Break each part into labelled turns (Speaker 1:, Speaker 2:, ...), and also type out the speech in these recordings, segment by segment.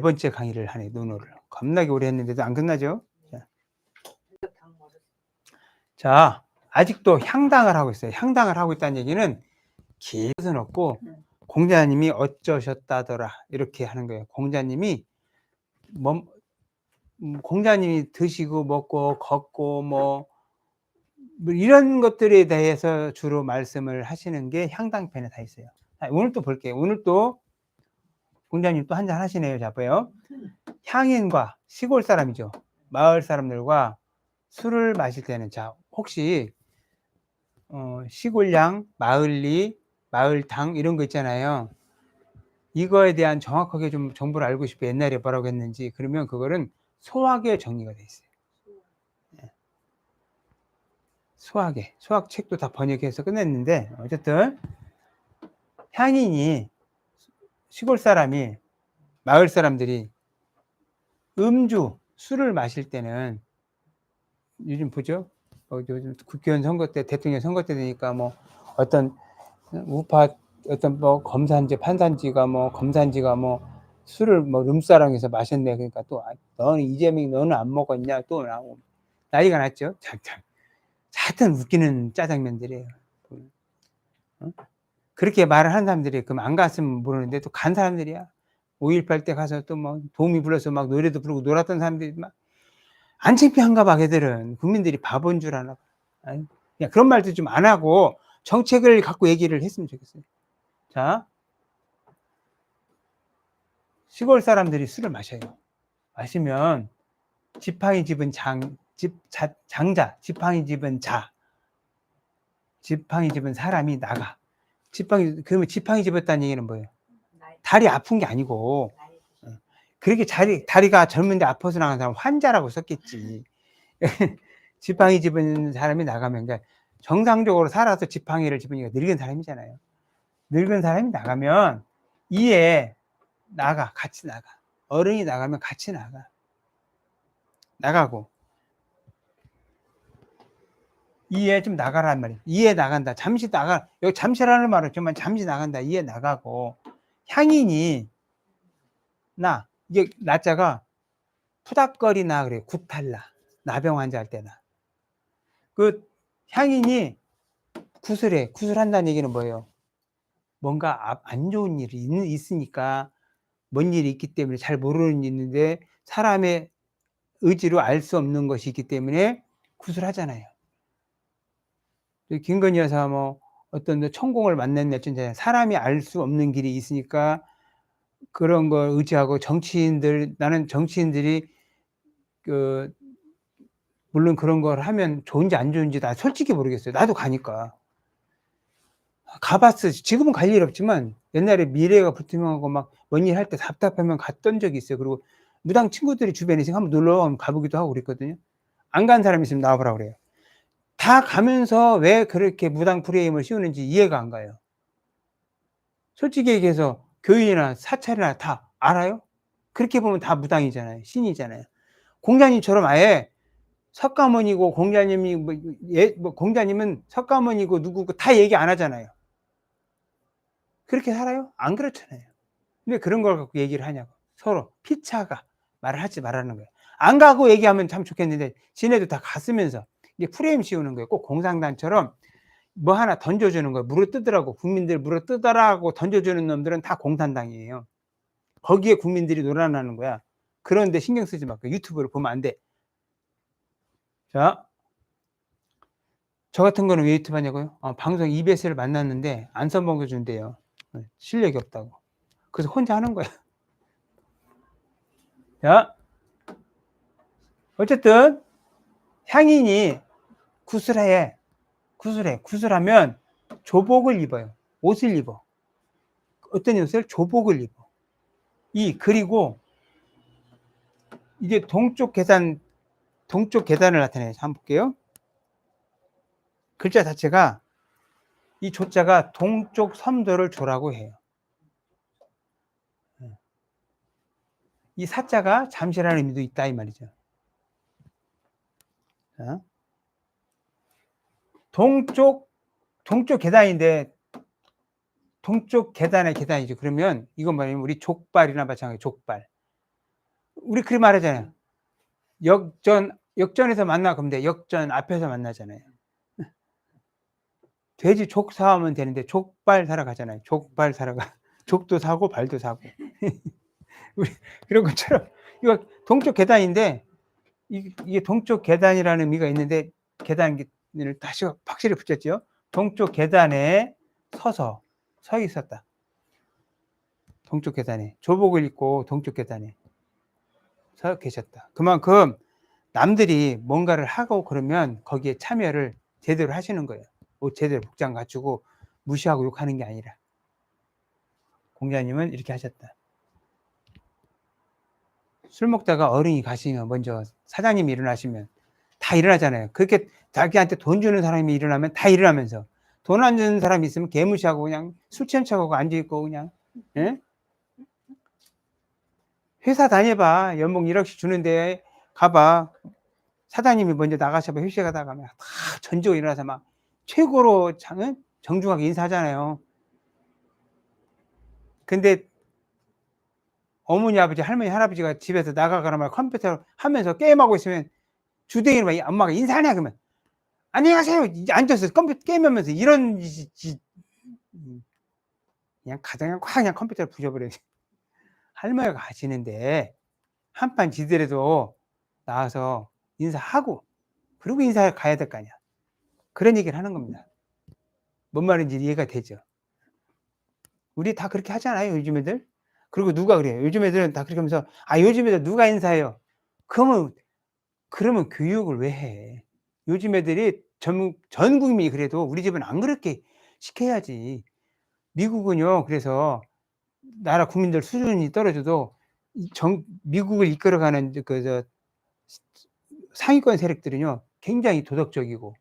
Speaker 1: 번째 강의를 하네, 논어를. 겁나게 오래 했는데도 안 끝나죠? 자, 자, 아직도 향당을 하고 있어요. 향당을 하고 있다는 얘기는 길은 없고, 공자님이 어쩌셨다더라. 이렇게 하는 거예요. 공자님이, 뭐, 음, 공자님이 드시고 먹고 걷고 뭐, 뭐 이런 것들에 대해서 주로 말씀을 하시는 게 향당편에 다 있어요. 자, 오늘 또 볼게요. 오늘 또 공자님 또 한잔 하시네요. 잡아요. 향인과 시골 사람이죠. 마을 사람들과 술을 마실 때는 자 혹시 어, 시골양, 마을리, 마을당 이런 거 있잖아요. 이거에 대한 정확하게 좀 정보를 알고 싶어 옛날에 뭐라고 했는지 그러면 그거는 소학에 정리가 돼 있어요. 예. 소학에 소학 책도 다 번역해서 끝냈는데 어쨌든 향인이 시골 사람이 마을 사람들이 음주 술을 마실 때는 요즘 보죠. 어, 요즘 국회의원 선거 때 대통령 선거 때 되니까 뭐 어떤 우파 어떤 뭐 검산지 판산지가 뭐 검산지가 뭐 술을 뭐 룸사랑에서 마셨네 그러니까 또 아, 너는 이재명 너는 안 먹었냐 또 나오고 난리가 났죠. 참 참 하여튼 웃기는 짜장면들이에요. 어? 그렇게 말을 한 사람들이 그럼 안 갔으면 모르는데 또 간 사람들이야. 5.18 때 가서 또막 도움이 불러서 막 노래도 부르고 놀았던 사람들이 막 안 창피한가 봐, 걔들은. 국민들이 바본 줄 아나 봐. 그냥 그런 말도 좀 안 하고 정책을 갖고 얘기를 했으면 좋겠어요. 자. 시골 사람들이 술을 마셔요. 마시면 지팡이 집은 장, 집, 자, 장자, 지팡이 집은 자, 지팡이 집은 사람이 나가. 지팡이, 그러면 지팡이 집었다는 얘기는 뭐예요? 다리 아픈 게 아니고, 어, 그렇게 자리, 다리가 젊은데 아파서 나간 사람 환자라고 썼겠지. 지팡이 집은 사람이 나가면, 그러니까 정상적으로 살아서 지팡이를 집으니까 늙은 사람이잖아요. 늙은 사람이 나가면 이에 나가, 같이 나가. 어른이 나가면 같이 나가. 나가고. 이에 좀 나가란 말이에요. 이에 나간다. 잠시 나가. 여기 잠시라는 말은 정말 잠시 나간다. 이에 나가고. 향인이 나 이게 나자가 푸닥거리나 그래요. 구탈나 나병 환자 할 때나 그 향인이 구슬해 구슬한다는 얘기는 뭐예요? 뭔가 안 좋은 일이 있으니까 뭔 일이 있기 때문에 잘 모르는 있는데 사람의 의지로 알 수 없는 것이 있기 때문에 구슬하잖아요. 김건희 여사 뭐 어떤 천공을 만났네 어쩐지 사람이 알 수 없는 길이 있으니까 그런 걸 의지하고 정치인들 나는 정치인들이 그 물론 그런 걸 하면 좋은지 안 좋은지 나 솔직히 모르겠어요. 나도 가니까 가봤어. 지금은 갈 일 없지만 옛날에 미래가 불투명하고 막 뭔 일 할 때 답답하면 갔던 적이 있어요. 그리고 무당 친구들이 주변에 있으면 한번 놀러 가보기도 하고 그랬거든요. 안 간 사람 있으면 나와보라 그래요. 다 가면서 왜 그렇게 무당 프레임을 씌우는지 이해가 안 가요. 솔직히 얘기해서 교인이나 사찰이나 다 알아요? 그렇게 보면 다 무당이잖아요. 신이잖아요. 공자님처럼 아예 석가모니고 공자님이 뭐, 예, 뭐 공자님은 석가모니고 누구고 다 얘기 안 하잖아요. 그렇게 살아요? 안 그렇잖아요. 근데 그런 걸 갖고 얘기를 하냐고. 서로 피차가 말을 하지 말라는 거예요. 안 가고 얘기하면 참 좋겠는데 지네도 다 갔으면서 이게 프레임 씌우는 거예요. 꼭 공상단처럼 뭐 하나 던져주는 거예요. 물어 뜯으라고 국민들 물어 뜯으라고 던져주는 놈들은 다 공산당이에요. 거기에 국민들이 놀아나는 거야. 그런데 신경 쓰지 말고 유튜브를 보면 안 돼. 자, 저 같은 거는 왜 유튜브 하냐고요? 어, 방송 EBS를 만났는데 안 써먹어준대요. 어, 실력이 없다고. 그래서 혼자 하는 거야. 자, 어쨌든 향인이 구슬해. 구슬해. 구슬하면 조복을 입어요. 옷을 입어. 어떤 옷을? 조복을 입어. 이, 그리고 이게 동쪽 계단, 동쪽 계단을 나타내요. 한번 볼게요. 글자 자체가 이 조자가 동쪽 섬도를 조라고 해요. 이 사자가 잠시라는 의미도 있다 이 말이죠. 자. 동쪽 동쪽 계단인데 동쪽 계단의 계단이죠. 그러면 이건 뭐냐면 우리 족발이나 마찬가지 족발. 우리 그렇게 말하잖아요. 역전, 역전에서 만나, 그럼 돼. 역전 앞에서 만나잖아요. 돼지 족 사오면 되는데 족발 사러 가잖아요. 족발 사러 가. 족도 사고 발도 사고. 우리 그런 것처럼 이거 동쪽 계단인데 이- 이게 동쪽 계단이라는 의미가 있는데 계단 을 다시 확실히 붙였죠. 동쪽 계단에 서서 서 있었다. 동쪽 계단에 조복을 입고 동쪽 계단에 서 계셨다. 그만큼 남들이 뭔가를 하고 그러면 거기에 참여를 제대로 하시는 거예요. 옷 제대로 복장 갖추고 무시하고 욕하는 게 아니라 공자님은 이렇게 하셨다. 술 먹다가 어른이 가시면 먼저 사장님이 일어나시면 다 일어나잖아요. 그렇게 자기한테 돈 주는 사람이 일어나면 다 일어나면서 돈 안 주는 사람이 있으면 개무시하고 그냥 술 취한 척하고 앉아있고 그냥 예? 회사 다녀봐. 연봉 1억씩 주는데 가봐. 사장님이 먼저 나가셔봐. 회식 하다가 막다 전적으로 일어나서 막 최고로 장, 정중하게 인사하잖아요. 근데 어머니 아버지 할머니 할아버지가 집에서 나가거나 말 컴퓨터 하면서 게임하고 있으면 주댕이로 막 엄마가 인사하냐 그러면 안녕하세요. 앉아서 컴퓨터 게임하면서 이런 그냥 가장 콱 그냥 컴퓨터를 부셔버려요 할머니가 가시는데 한판 지더라도 나와서 인사하고 그리고 인사해 가야 될 거 아니야. 그런 얘기를 하는 겁니다. 뭔 말인지 이해가 되죠? 우리 다 그렇게 하잖아요 요즘 애들? 그리고 누가 그래요? 요즘 애들은 다 그렇게 하면서 아 요즘 애들 누가 인사해요? 그러면 그러면 교육을 왜 해? 요즘 애들이 전, 전 국민이 그래도 우리 집은 안 그렇게 시켜야지. 미국은요, 그래서 나라 국민들 수준이 떨어져도 이 정, 미국을 이끌어가는 그, 저, 상위권 세력들은요, 굉장히 도덕적이고,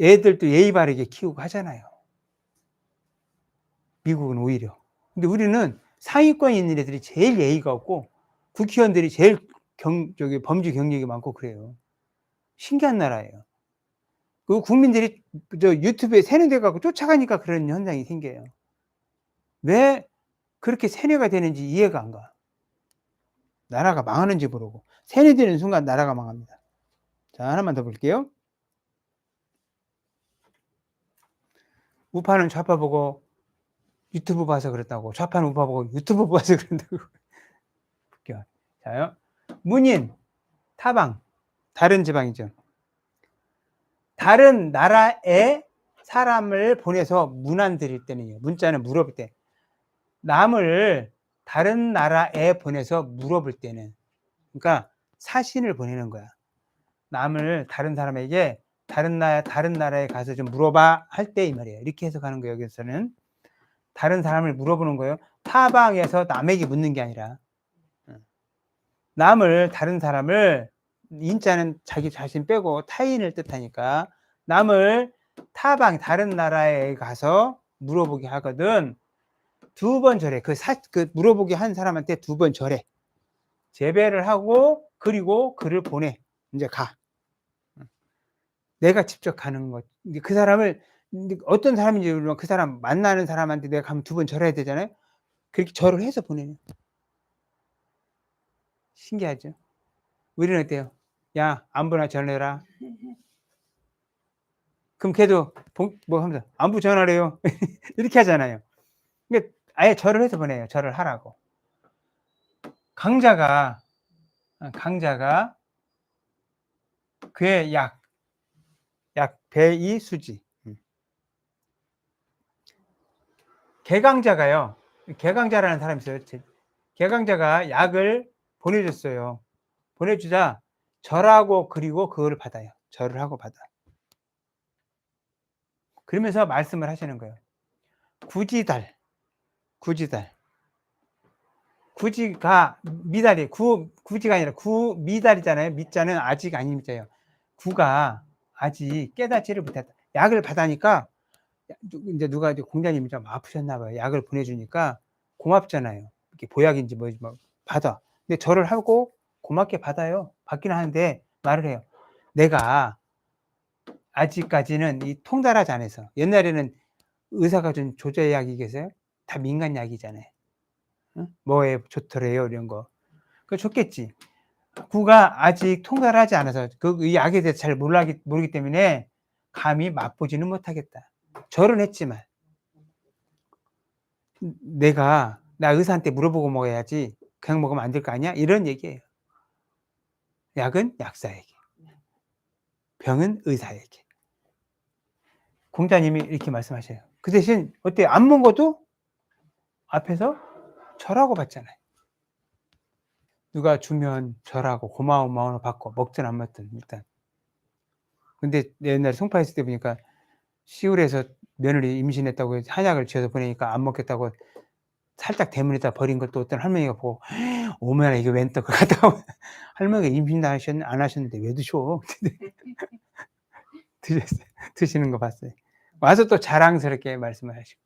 Speaker 1: 애들도 예의 바르게 키우고 하잖아요. 미국은 오히려. 근데 우리는 상위권에 있는 애들이 제일 예의가 없고, 국회의원들이 제일 경, 저기 범죄 경력이 많고 그래요. 신기한 나라예요. 그 국민들이 저 유튜브에 세뇌돼 갖고 쫓아가니까 그런 현상이 생겨요. 왜 그렇게 세뇌가 되는지 이해가 안 가. 나라가 망하는지 모르고 세뇌되는 순간 나라가 망합니다. 자 하나만 더 볼게요. 우파는 좌파 보고 유튜브 봐서 그랬다고 좌파는 우파 보고 유튜브 봐서 그런다고. 자요. 문인 타방 다른 지방이죠. 다른 나라에 사람을 보내서 문안 드릴 때는요. 문자는 물어볼 때 남을 다른 나라에 보내서 물어볼 때는 그러니까 사신을 보내는 거야. 남을 다른 사람에게 다른 나라 다른 나라에 가서 좀 물어봐 할 때 이 말이에요. 이렇게 해석하는 거예요. 여기서는 다른 사람을 물어보는 거예요. 타방에서 남에게 묻는 게 아니라 남을 다른 사람을 인자는 자기 자신 빼고 타인을 뜻하니까 남을 타방 다른 나라에 가서 물어보게 하거든. 두 번 절해 그, 사, 그 물어보게 한 사람한테 두 번 절해 재배를 하고 그리고 그를 보내. 이제 가. 내가 직접 가는 것 그 사람을 어떤 사람인지 모르면 그 사람 만나는 사람한테 내가 가면 두 번 절해야 되잖아요. 그렇게 절을 해서 보내는 신기하죠 우리는 어때요? 야, 안부나 전해라. 그럼 걔도 본- 뭐 하면서 안부 전하래요. 이렇게 하잖아요. 그러니까 아예 절을 해서 보내요. 절을 하라고. 강자가 어, 강자가 그의 약, 약 배이 수지. 음. 개강자가요. 개강자라는 사람이 있어요. 제- 개강자가 약을 보내줬어요. 보내주자 절하고 그리고 그거를 받아요. 절을 하고 받아. 그러면서 말씀을 하시는 거예요. 구지달, 구지달. 구지가 미달이 구 구지가 아니라 구 미달이잖아요. 미자는 아직 아닙니다요. 구가 아직 깨닫지를 못했다. 약을 받으니까 이제 누가 이제 공자님이 좀 아프셨나 봐요. 약을 보내주니까 고맙잖아요. 이렇게 보약인지 뭐지 뭐 받아. 근데 절을 하고 고맙게 받아요. 받기는 하는데 말을 해요. 내가 아직까지는 이 통달하지 않아서 옛날에는 의사가 준 조제약이 계세요. 다 민간 약이잖아요. 응? 뭐에 좋더래요 이런 거. 그 좋겠지. 구가 아직 통과를 하지 않아서 그이 약에 대해서 잘 몰라기, 모르기 때문에 감히 맛보지는 못하겠다. 절은 했지만 내가 나 의사한테 물어보고 먹어야지 그냥 먹으면 안 될 거 아니야? 이런 얘기예요. 약은 약사에게, 병은 의사에게. 공자님이 이렇게 말씀하셔요. 그 대신 어때? 안 먹어도 앞에서 절하고 받잖아요. 누가 주면 절하고 고마운 마음으로 받고 먹든 안 먹든 일단. 근데 옛날에 송파 있을 때 보니까 시골에서 며느리 임신했다고 한약을 지어서 보내니까 안 먹겠다고 살짝 대문에다 버린 걸또 어떤 할머니가 보고 오메나 이게 웬 떡을 오면 할머니가 임신 안 하셨- 안 하셨는데 왜 드셔? 드셨어요. 드시는 거 봤어요. 와서 또 자랑스럽게 말씀을 하시고.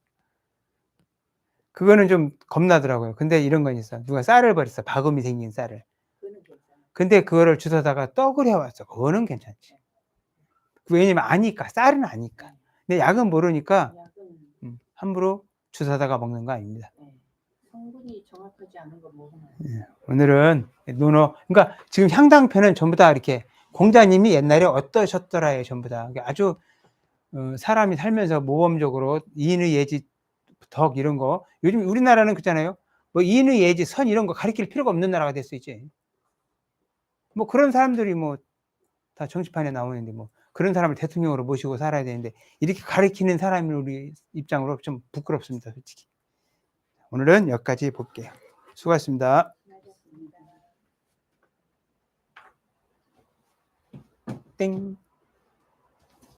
Speaker 1: 그거는 좀 겁나더라고요. 근데 이런 건 있어. 누가 쌀을 버렸어. 박음이 생긴 쌀을. 근데 그거를 주워다가 떡을 해왔어. 그거는 괜찮지. 왜냐면 아니까. 쌀은 아니까. 근데 약은 모르니까 음, 함부로 주워다가 먹는 거 아닙니다.
Speaker 2: 정확하지 않은 거 먹으면
Speaker 1: 오늘은 논어, 그러니까 지금 향당편은 전부 다 이렇게 공자님이 옛날에 어떠셨더라에 전부 다 그러니까 아주 어, 사람이 살면서 모범적으로 이인의 예지 덕 이런 거 요즘 우리나라는 그렇잖아요. 뭐 이인의 예지 선 이런 거 가리킬 필요가 없는 나라가 됐어 이제. 뭐 그런 사람들이 뭐 다 정치판에 나오는데 뭐 그런 사람을 대통령으로 모시고 살아야 되는데 이렇게 가리키는 사람이 우리 입장으로 좀 부끄럽습니다 솔직히. 오늘은 여기까지 볼게요.
Speaker 2: 수고하셨습니다.
Speaker 1: 땡.